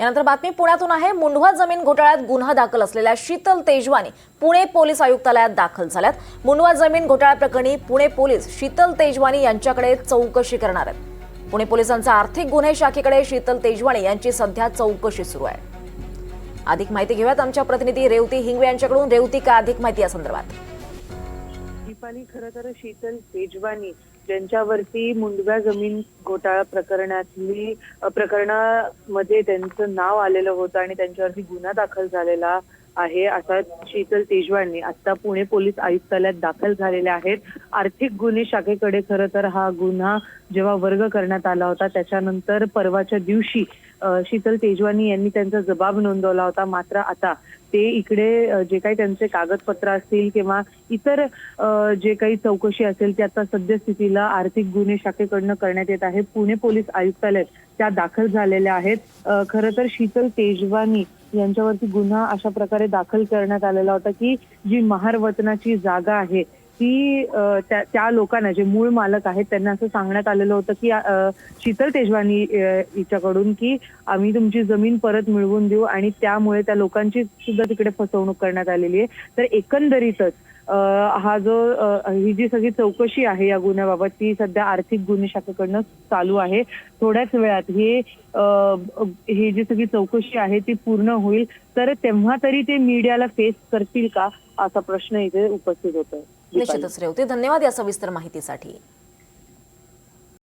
यानंतर बातमी पुण्यातून आहे. मुंढवा जमीन घोटाळ्यात गुन्हा दाखल असलेल्या शीतल तेजवानी पुणे पोलीस आयुक्तालयात दाखल झाल्यात. मुंढवा जमीन घोटाळ्याप्रकरणी पुणे पोलीस शीतल तेजवानी यांच्याकडे चौकशी करणार आहेत. पुणे पोलिसांचा आर्थिक गुन्हे शाखेकडे शीतल तेजवानी यांची सध्या चौकशी सुरू आहे. अधिक माहिती घेऊयात आमच्या प्रतिनिधी रेवती हिंगवे यांच्याकडून. रेवती का अधिक माहिती या संदर्भात? दीपाली खरं तर शीतल तेजवानी ज्यांच्यावरती मुंडव्या जमीन घोटाळा प्रकरणातली प्रकरणामध्ये त्यांचं नाव आलेलं होतं आणि त्यांच्यावरती गुन्हा दाखल झालेला आहे असा शीतल तेजवानी आता पुणे पोलीस आयुक्तालयात दाखल झालेल्या आहेत. आर्थिक गुन्हे शाखेकडे खरं तर हा गुन्हा जेव्हा वर्ग करण्यात आला होता त्याच्यानंतर परवाच्या दिवशी शीतल तेजवानी यांनी त्यांचा जबाब नोंदवला होता. मात्र आता ते इकडे जे काही त्यांचे कागदपत्र असतील किंवा इतर जे काही चौकशी असेल ती आता सद्यस्थितीला आर्थिक गुन्हे शाखेकडनं करण्यात येत आहे. पुणे पोलीस आयुक्तालयात त्या दाखल झालेल्या आहेत. खरं तर शीतल तेजवानी यांच्यावरती गुन्हा अशा प्रकारे दाखल करण्यात आलेला होता की जी महारवतनाची जागा आहे ती त्या त्या लोकांना जे मूळ मालक आहेत त्यांना असं सांगण्यात आलेलं होतं की शीतल तेजवानी हिच्याकडून की आम्ही तुमची जमीन परत मिळवून देऊ आणि त्यामुळे त्या लोकांची सुद्धा तिकडे फसवणूक करण्यात आलेली आहे. तर एकंदरीतच हा जो ही जी सगळी चौकशी आहे या गुन्ह्याबाबत ती सध्या आर्थिक गुन्हे शाखेकडनं चालू आहे. थोड्याच वेळात हे ही जी सगळी चौकशी आहे ती पूर्ण होईल. तर तेव्हा तरी ते मीडियाला फेस करतील का? असा प्रश्न इथे उपस्थित होतोय. निश्चितच रेवते. धन्यवाद या सविस्तर माहितीसाठी.